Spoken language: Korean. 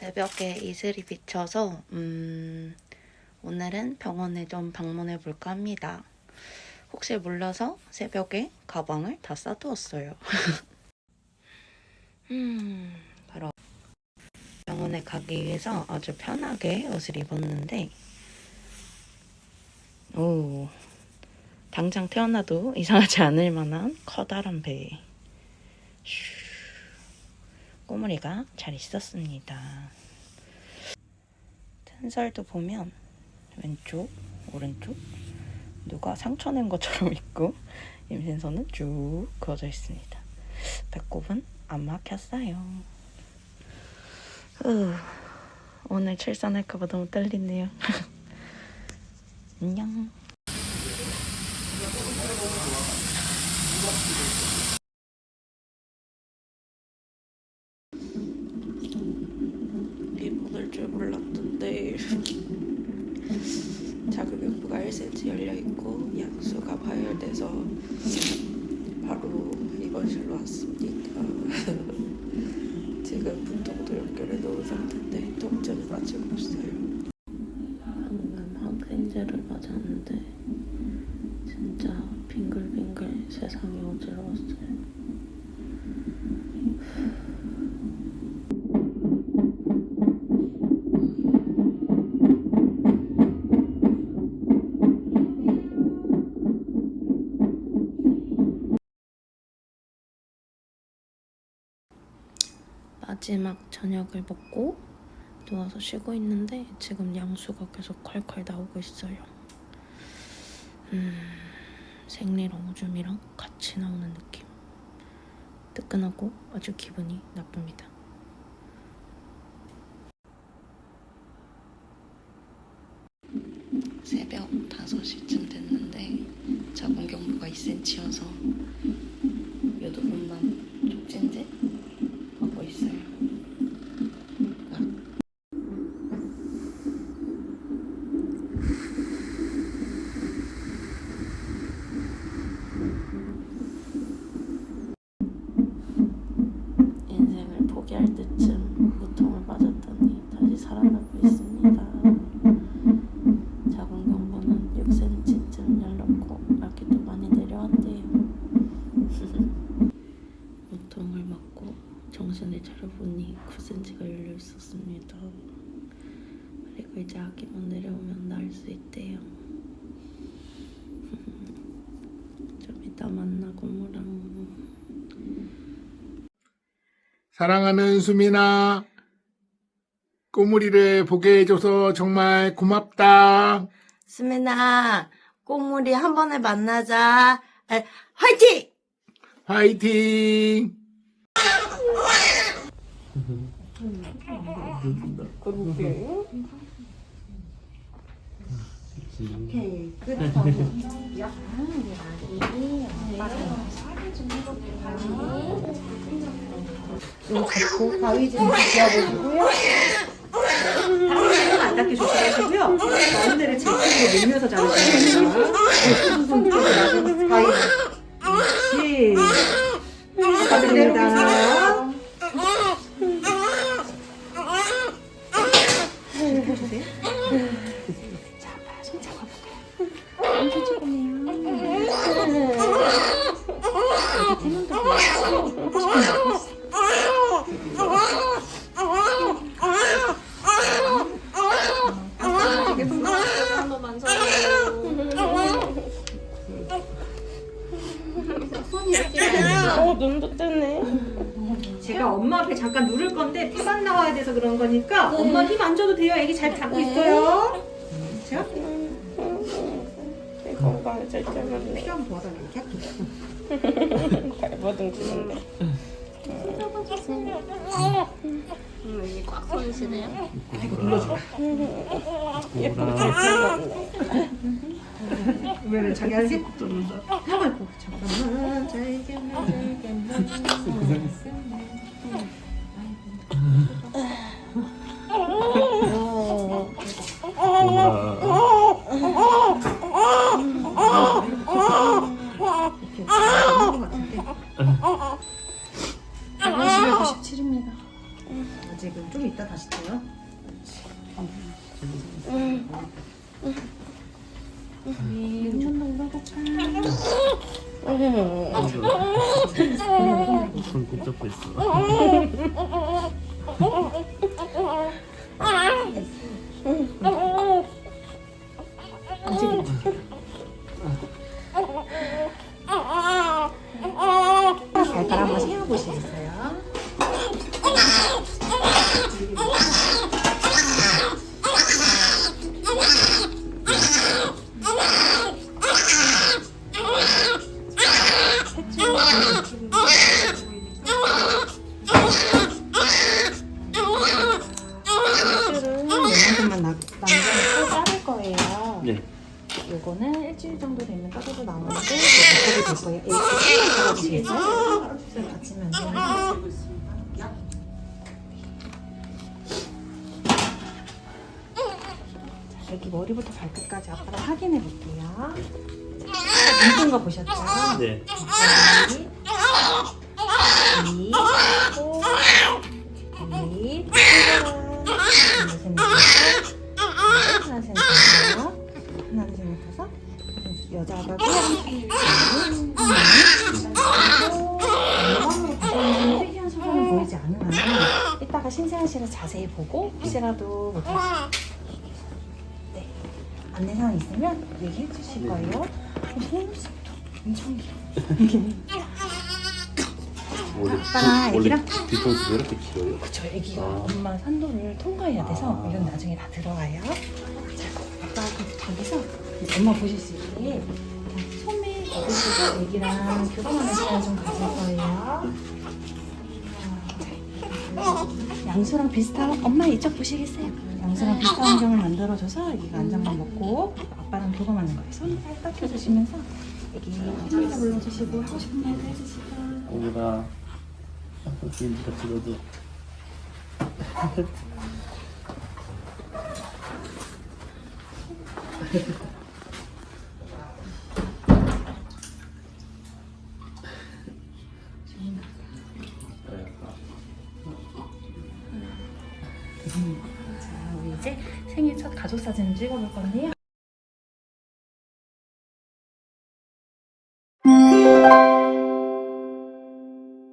새벽에 이슬이 비쳐서 음, 오늘은 병원에 좀 방문해 볼까 합니다. 혹시 몰라서 새벽에 가방을 다 싸두었어요. 음, 바로 병원에 가기 위해서 아주 편하게 옷을 입었는데 오, 당장 태어나도 이상하지 않을 만한 커다란 배. 슈. 꼬물이가 잘 있었습니다. 텐설도 보면 왼쪽, 오른쪽 누가 상처 낸 것처럼 있고 임신선은 쭉 그어져 있습니다. 배꼽은 안 막혔어요. 으, 오늘 출산할까봐 너무 떨리네요. 안녕. 입원할 줄 몰랐던데 자극경부가 1cm 열려 있고 약수가 파열돼서 바로 입원실로 왔습니다. 지금 분통도 연결해 놓은 상태인데 통증은 아직 없어요. 방금 항생제를 맞았는데 진짜 빙글빙글 세상이 어지러웠어요. 마지막 저녁을 먹고 누워서 쉬고 있는데 지금 양수가 계속 콸콸 나오고 있어요. 음, 생리랑 오줌이랑 같이 나오는 느낌. 뜨끈하고 아주 기분이 나쁩니다. 새벽 5시쯤 됐는데 자궁경부가 2cm여서 요 부분만 촉진제 하고 있어요. 인생을 포기할 때쯤 무통을 맞았더니 다시 살아나고 있습니다. 자궁경부는 6cm쯤 열렸고 알기도 많이 내려왔대요. 무통을 맞고 정신을 차려보니 9cm가 열려 있었습니다. 아기만 내려오면 나을 수 있대요. 좀 이따 만나 고 모랑 사랑하는 수민아, 꼬물이를 보게 해줘서 정말 고맙다. 수민아, 꼬물이 한 번에 만나자. 에, 화이팅! 화이팅! 안 닿게 조심하시고요. 가운데를 제쪽으로 밀면서 잡으시면 됩니다. 손 쪽으로 나가는 가위. 시. 축하드립니다. 해주세요. 엄마 앞에 잠깐 누를 건데 피만 나와야 돼서 그런 거니까 네. 엄마 힘 안 줘도 돼요. 애기 잘 잡고 네. 있어요. 자. 건강 절제만네 피가 뭐라 이렇게 할게. 발버둥 치는데. 음, 여기 꽉 손으시네요. 이거 눌러줘. 왜 자기 한 세? 잠깐만. 잠깐만. 잘겠네 지금 좀 이따 다시 돼요. 네, 운동도 같이. 손 꼭 잡고 있어. 일주일 정도 되면 따로도 나오는데 이렇게 될 거예요. 이렇게 잡아주시겠어요? 받치면 안 돼요. 자, 여기 머리부터 발끝까지 아빠랑 확인해 볼게요. 자, 눈뜬 거 보셨죠? 네. 이, 이, 오, 여자가 영광으로 보시는 특이한 소견을 보이지 않는 한은 이따가 신세한 씨를 자세히 보고 혹시라도 뭐 네. 안내사항 있으면 얘기해 주실 거예요. 속눈썹도 엄청 길어. 원래 아빠랑 애기랑? 뒤통수가 이렇게 길어요. 그쵸 애기가 아. 엄마 산도를 통과해야 돼서 아. 이건 나중에 다 들어가요 자 아빠 거기서 엄마 보실 수 있게 자, 소매 거기서 애기랑 교감하는 시간 좀 가질 거예요. 자, 양수랑 비슷한 엄마 이쪽 보시겠어요? 양수랑 비슷한 환경을 만들어줘서 애기가 안정감 먹고 아빠랑 교감하는 거예요. 손 살짝 펴주시면서 애기 소리도 불러주시고 하고 싶은 말도 해주시고. 오늘아 민지가 들어도 자, 우리 이제 생일 첫 가족 사진을 찍어볼 건데요.